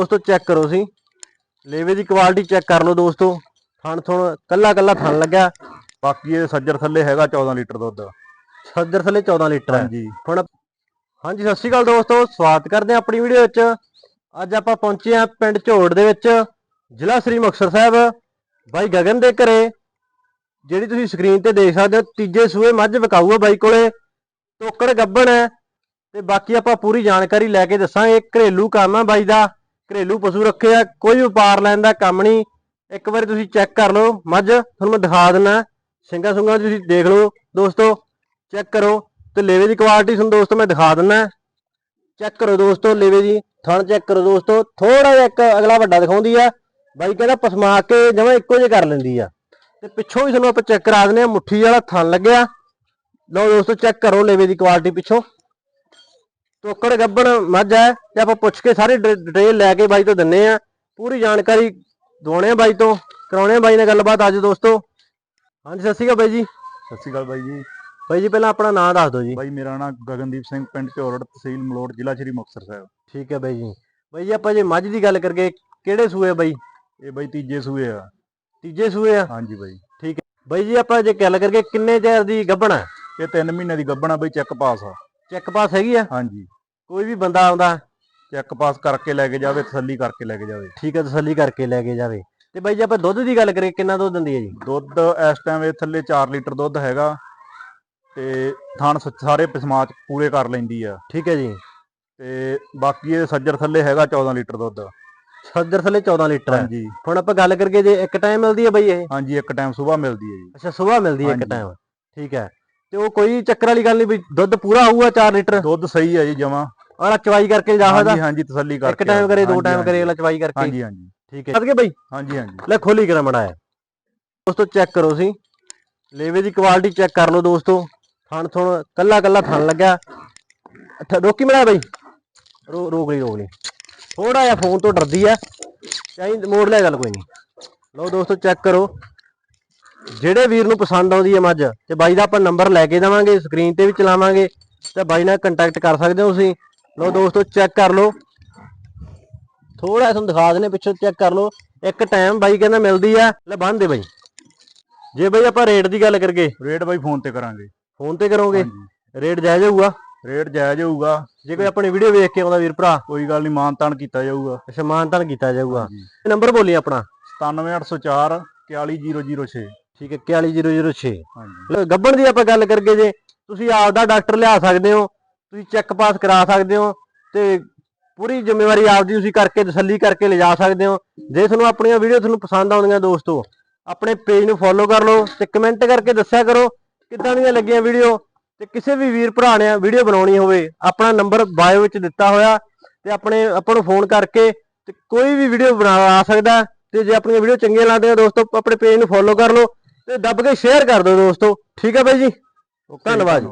ਦੋਸਤੋ ਚੈੱਕ ਕਰੋ ਸੀ ਲੇਵੇ ਦੀ quality check ਕਰ ਲਓ ਦੋਸਤੋ। ਥਣ ਥਣ ਕੱਲਾ ਕੱਲਾ ਥਣ ਲੱਗਿਆ। ਬਾਕੀ ਇਹ ਸੱਜਰ ਥੱਲੇ ਹੈਗਾ 14 ਲੀਟਰ ਦੁੱਧ। ਸੱਜਰ ਥੱਲੇ 14 ਲੀਟਰ ਹੈ। ਹਾਂਜੀ। ਹੁਣ ਹਾਂਜੀ ਸਤਿ ਸ਼੍ਰੀ ਅਕਾਲ ਦੋਸਤੋ। ਸਵਾਗਤ ਕਰਦੇ ਹਾਂ ਆਪਣੀ ਵੀਡੀਓ ਵਿੱਚ। ਅੱਜ ਆਪਾਂ ਪਹੁੰਚੇ ਹਾਂ ਪਿੰਡ ਝੋੜ ਦੇ ਵਿੱਚ ਜ਼ਿਲ੍ਹਾ ਸ੍ਰੀ ਮੁਕਤਸਰ ਸਾਹਿਬ। ਬਾਈ ਗਗਨ ਦੇ ਘਰੇ। ਜਿਹੜੀ ਤੁਸੀਂ ਸਕਰੀਨ ਤੇ ਦੇਖ ਸਕਦੇ ਹੋ ਤੀਜੇ ਸੂਏ ਮੱਝ ਵਿਕਾਊ ਆ ਬਾਈ ਕੋਲੇ। ਟੋਕੜ ਗੱਬਣ ਹੈ। ਤੇ ਬਾਕੀ ਆਪਾਂ ਪੂਰੀ ਜਾਣਕਾਰੀ ਲੈ ਕੇ ਦੱਸਾਂਗੇ। ਘਰੇਲੂ ਕੰਮ ਆ ਬਾਈ ਦਾ। ਘਰੇਲੂ ਪਸ਼ੂ ਰੱਖੇ ਆ, ਕੋਈ ਵਪਾਰ ਲੈਣ ਦਾ ਕੰਮ ਨਹੀਂ। ਇੱਕ ਵਾਰੀ ਤੁਸੀਂ ਚੈੱਕ ਕਰ ਲਓ ਮੱਝ, ਤੁਹਾਨੂੰ ਮੈਂ ਦਿਖਾ ਦਿੰਨਾ। ਸਿੰਗਾ ਸੁੰਗਾ ਤੁਸੀਂ ਦੇਖ ਲਓ। ਦੋਸਤੋ ਚੈੱਕ ਕਰੋ ਤੇ ਲੇਵੇ ਦੀ ਕੁਆਲਿਟੀ ਤੁਹਾਨੂੰ ਦੋਸਤੋ ਮੈਂ ਦਿਖਾ ਦਿੰਨਾ। ਚੈੱਕ ਕਰੋ ਦੋਸਤੋ ਲੇਵੇ ਦੀ, ਥਣ ਚੈੱਕ ਕਰੋ ਦੋਸਤੋ। ਥੋੜਾ ਜਿਹਾ ਇੱਕ ਅਗਲਾ ਵੱਡਾ ਦਿਖਾਉਂਦੀ ਆ। ਬਾਈ ਕਹਿੰਦਾ ਪਸਮਾ ਕੇ ਜਮਾਂ ਇੱਕੋ ਜਿਹਾ ਕਰ ਲੈਂਦੀ ਆ। ਤੇ ਪਿੱਛੋਂ ਵੀ ਤੁਹਾਨੂੰ ਆਪਾਂ ਚੈੱਕ ਕਰਾ ਦਿੰਦੇ ਆ, ਮੁੱਠੀ ਵਾਲਾ ਥਣ ਲੱਗਿਆ। ਲਓ ਦੋਸਤੋ ਚੈੱਕ ਕਰੋ ਲੇਵੇ ਦੀ ਕੁਆਲਿਟੀ ਪਿੱਛੋਂ। ਟੋਕੜ ਗੱਬਣ ਮੱਝ ਹੈ ਤੇ ਆਪਾਂ ਪੁੱਛ ਕੇ ਸਾਰੀ ਡਿਟੇਲ ਲੈ ਕੇ ਬਾਈ ਤੋਂ ਦਿੰਨੇ ਆ। ਪੂਰੀ ਜਾਣਕਾਰੀ ਦਵਾਉਣੇ ਆ ਬਾਈ ਤੋਂ ਕਰਾਉਣੇ ਆ ਬਾਈ ਨਾਲ ਗੱਲਬਾਤ ਅੱਜ ਦੋਸਤੋ। ਹਾਂਜੀ ਸਤਿ ਸ਼੍ਰੀ ਅਕਾਲ ਬਾਈ ਜੀ। ਸਤਿ ਸ਼੍ਰੀ ਅਕਾਲ ਬਾਈ ਜੀ। ਬਾਈ ਜੀ ਪਹਿਲਾਂ ਆਪਣਾ ਨਾਮ ਦੱਸ ਦਿਓ ਜੀ। ਬਾਈ ਮੇਰਾ ਨਾਮ ਗਗਨਦੀਪ ਸਿੰਘ ਪਿੰਡ ਝੋਰੜ ਤਹਿਸੀਲ ਮਲੋੜ ਜ਼ਿਲ੍ਹਾ ਸ਼੍ਰੀ ਮੁਕਤਸਰ ਸਾਹਿਬ। ਠੀਕ ਹੈ ਬਾਈ ਜੀ। ਬਾਈ ਜੀ ਆਪਾਂ ਜੇ ਮੱਝ ਦੀ ਗੱਲ ਕਰਕੇ ਕਿਹੜੇ ਸੂਏ ਬਾਈ? ਇਹ ਬਾਈ ਤੀਜੇ ਸੂਏ ਆ। ਤੀਜੇ ਸੂਏ ਆ? ਹਾਂਜੀ ਬਾਈ। ਬਾਈ ਜੀ ਆਪਾਂ ਜੇ ਗੱਲ ਕਰਕੇ ਕਿੰਨੇ ਚਿਰ ਦੀ ਗੱਭਣ ਹੈ? ਇਹ 3 ਮਹੀਨੇ ਦੀ ਗੱਭਣਾ ਬਾਈ ਚੈੱਕ ਪਾਸ ਆ। ਚੈੱਕ ਪਾਸ ਹੈਗੀ ਆ? ਹਾਂਜੀ। ਕੋਈ ਵੀ ਬੰਦਾ ਆਉਂਦਾ ਚੈੱਕ ਪਾਸ ਕਰਕੇ ਲੈ ਕੇ ਜਾਵੇ ਤਸੱਲੀ ਕਰਕੇ ਲੈ ਕੇ ਜਾਵੇ। ਠੀਕ ਹੈ ਤਸੱਲੀ ਕਰਕੇ ਲੈ ਕੇ ਜਾਵੇ। ਤੇ ਬਾਈ ਜੀ ਆਪਾਂ ਦੁੱਧ ਦੀ ਗੱਲ ਕਰੀਏ ਕਿੰਨਾ ਦੁੱਧ ਦਿੰਦੀ ਹੈ ਜੀ? ਦੁੱਧ ਇਸ ਟਾਈਮ ਇਹ ਥੱਲੇ 4 ਲੀਟਰ ਦੁੱਧ ਹੈਗਾ ਤੇ ਥਣ ਸਾਰੇ ਪਸਮਾਚ ਪੂਰੇ ਕਰ ਲੈਂਦੀ ਆ। ਠੀਕ ਹੈ ਜੀ। ਤੇ ਬਾਕੀ ਇਹ ਸੱਜਰ ਥੱਲੇ ਹੈਗਾ 14 ਲੀਟਰ ਦੁੱਧ। ਸੱਜਰ ਥੱਲੇ 14 ਲੀਟਰ ਹੈ। ਹਾਂਜੀ। ਹੁਣ ਆਪਾਂ ਗੱਲ ਕਰਕੇ ਜੇ ਇੱਕ ਟਾਈਮ ਮਿਲਦੀ ਹੈ ਬਾਈ ਇਹ? ਹਾਂਜੀ ਇੱਕ ਟਾਈਮ ਸਵੇਰ ਮਿਲਦੀ ਹੈ ਜੀ। ਅੱਛਾ ਸਵੇਰ ਮਿਲਦੀ ਹੈ ਇੱਕ। ਟਾਈਮ ਠੀਕ ਹੈ। ਤੇ ਉਹ ਕੋਈ ਚੱਕਰ ਵਾਲੀ ਗੱਲ ਨਹੀਂ ਵੀ ਦੁੱਧ ਪੂਰਾ ਹੋਊਗਾ 4 ਲੀਟਰ? ਦੁੱਧ ਸਹੀ ਹੈ ਜੀ ਜਮਾ। ਆਲਾ ਚਵਾਈ ਕਰਕੇ ਜਾ ਸਕਦਾ। ਹਾਂਜੀ ਹਾਂਜੀ ਤਸੱਲੀ ਕਰਕੇ ਇੱਕ ਟਾਈਮ ਕਰੇ ਦੋ ਟਾਈਮ ਕਰੇ। ਅਗਲਾ ਚਵਾਈ ਕਰਕੇ। ਹਾਂਜੀ ਹਾਂਜੀ। ਠੀਕ ਹੈ। ਸਦਕੇ ਬਾਈ। ਹਾਂਜੀ ਹਾਂਜੀ। ਲੈ ਖੋਲੀ ਕਰਾਂ ਮੜਾ ਦੋਸਤੋ ਚੈੱਕ ਕਰੋ ਸੀ। ਲੇਵੇ ਦੀ ਕੁਆਲਿਟੀ ਚੈੱਕ ਕਰ ਲਓ ਦੋਸਤੋ। ਥਣ ਥਣ ਕੱਲਾ ਕੱਲਾ ਥਣ ਲੱਗਿਆ। ਰੋਕੀ ਮੜਾ ਬਾਈ। ਰੋ ਰੋਕ ਲਈ ਰੋਕ ਲਈ। ਥੋੜਾ ਜਿਹਾ ਫੋਨ ਤੋਂ ਡਰਦੀ ਆ। ਚਾਹੀ ਮੋੜ ਲਿਆ ਗੱਲ ਕੋਈ ਨਹੀਂ ਲਓ ਦੋਸਤੋ ਚੈੱਕ ਕਰੋ। ਜਿਹੜੇ ਵੀਰ ਨੂੰ ਪਸੰਦ ਆਉਂਦੀ ਹੈ ਮੱਝ ਤੇ ਬਾਈ ਦਾ ਆਪਾਂ ਨੰਬਰ ਲੈ ਕੇ ਦੇਵਾਂਗੇ ਸਕਰੀਨ ਤੇ ਵੀ ਚਲਾਵਾਂਗੇ ਤੇ ਬਾਈ ਨਾਲ ਕੰਟੈਕਟ ਕਰ ਸਕਦੇ ਹੋ ਤੁਸੀਂ। ਲਓ ਦੋਸਤੋ ਚੈੱਕ ਕਰ ਲਓ। ਥੋੜਾ ਤੁਹਾਨੂੰ ਦਿਖਾ ਦਿੰਦੇ ਪਿੱਛੋਂ ਚੈੱਕ ਕਰ ਲਓ। ਇੱਕ ਟਾਈਮ ਬਾਈ ਕਹਿੰਦਾ ਮਿਲਦੀ ਆ ਲੈ ਬੰਨ ਦੇ ਬਾਈ। ਜੇ ਬਾਈ ਆਪਾਂ ਰੇਟ ਦੀ ਗੱਲ ਕਰਗੇ ਰੇਟ ਬਾਈ ਫੋਨ ਤੇ ਕਰਾਂਗੇ। ਫੋਨ ਤੇ ਕਰੋਗੇ? ਰੇਟ ਜਾਇਜ਼ ਹੋਊਗਾ? ਰੇਟ ਜਾਇਜ਼ ਹੋਊਗਾ। ਜੇ ਕੋਈ ਆਪਣੀ ਵੀਡੀਓ ਵੇਖ ਕੇ ਆਉਂਦਾ ਵੀਰ ਭਰਾ। ਕੋਈ ਗੱਲ ਨਹੀਂ ਮਾਨ ਤਾਨ ਕੀਤਾ ਜਾਊਗਾ। ਅੱਛਾ ਮਾਨਤਾਨ ਕੀਤਾ ਜਾਊਗਾ। ਨੰਬਰ ਬੋਲੀ ਆਪਣਾ। 97804 41006 ਠੀਕ ਹੈ 41006 ਹਾਂਜੀ। ਗੱਬਣ ਦੀ ਆਪਾਂ ਗੱਲ ਕਰਗੇ ਜੇ ਤੁਸੀਂ ਆਪ ਦਾ ਡਾਕਟਰ ਲਿਆ ਸਕਦੇ ਹੋ। ਤੁਸੀਂ ਚੈੱਕ ਪਾਸ ਕਰਾ ਸਕਦੇ ਹੋ ਤੇ ਪੂਰੀ ਜ਼ਿੰਮੇਵਾਰੀ ਆਪਦੀ ਤੁਸੀਂ ਕਰਕੇ ਤਸੱਲੀ ਕਰਕੇ ਲਿਜਾ ਸਕਦੇ ਹੋ। ਜੇ ਤੁਹਾਨੂੰ ਆਪਣੀਆਂ ਵੀਡੀਓ ਤੁਹਾਨੂੰ ਪਸੰਦ ਆਉਂਦੀਆਂ ਦੋਸਤੋ, ਆਪਣੇ ਪੇਜ ਨੂੰ ਫੋਲੋ ਕਰ ਲਓ ਤੇ ਕਮੈਂਟ ਕਰਕੇ ਦੱਸਿਆ ਕਰੋ ਕਿੱਦਾਂ ਦੀਆਂ ਲੱਗੀਆਂ ਵੀਡੀਓ ਤੇ ਕਿਸੇ ਵੀ ਵੀਰ ਭਰਾ ਨੇ ਵੀਡੀਓ ਬਣਾਉਣੀ ਹੋਵੇ, ਆਪਣਾ ਨੰਬਰ ਬਾਇਓ ਵਿੱਚ ਦਿੱਤਾ ਹੋਇਆ ਤੇ ਆਪਣੇ, ਆਪਾਂ ਨੂੰ ਫੋਨ ਕਰਕੇ ਤੇ ਕੋਈ ਵੀ ਵੀਡੀਓ ਬਣਾ ਸਕਦਾ ਤੇ ਜੇ ਆਪਣੀਆਂ ਵੀਡੀਓ ਚੰਗੀਆਂ ਲੱਗਦੀਆਂ ਦੋਸਤੋ, ਆਪਣੇ ਪੇਜ ਨੂੰ ਫੋਲੋ ਕਰ ਲਓ ਤੇ ਦੱਬ ਕੇ ਸ਼ੇਅਰ ਕਰ ਦਿਓ ਦੋਸਤੋ। ਠੀਕ ਹੈ ਬਾਈ ਜੀ? ਧੰਨਵਾਦ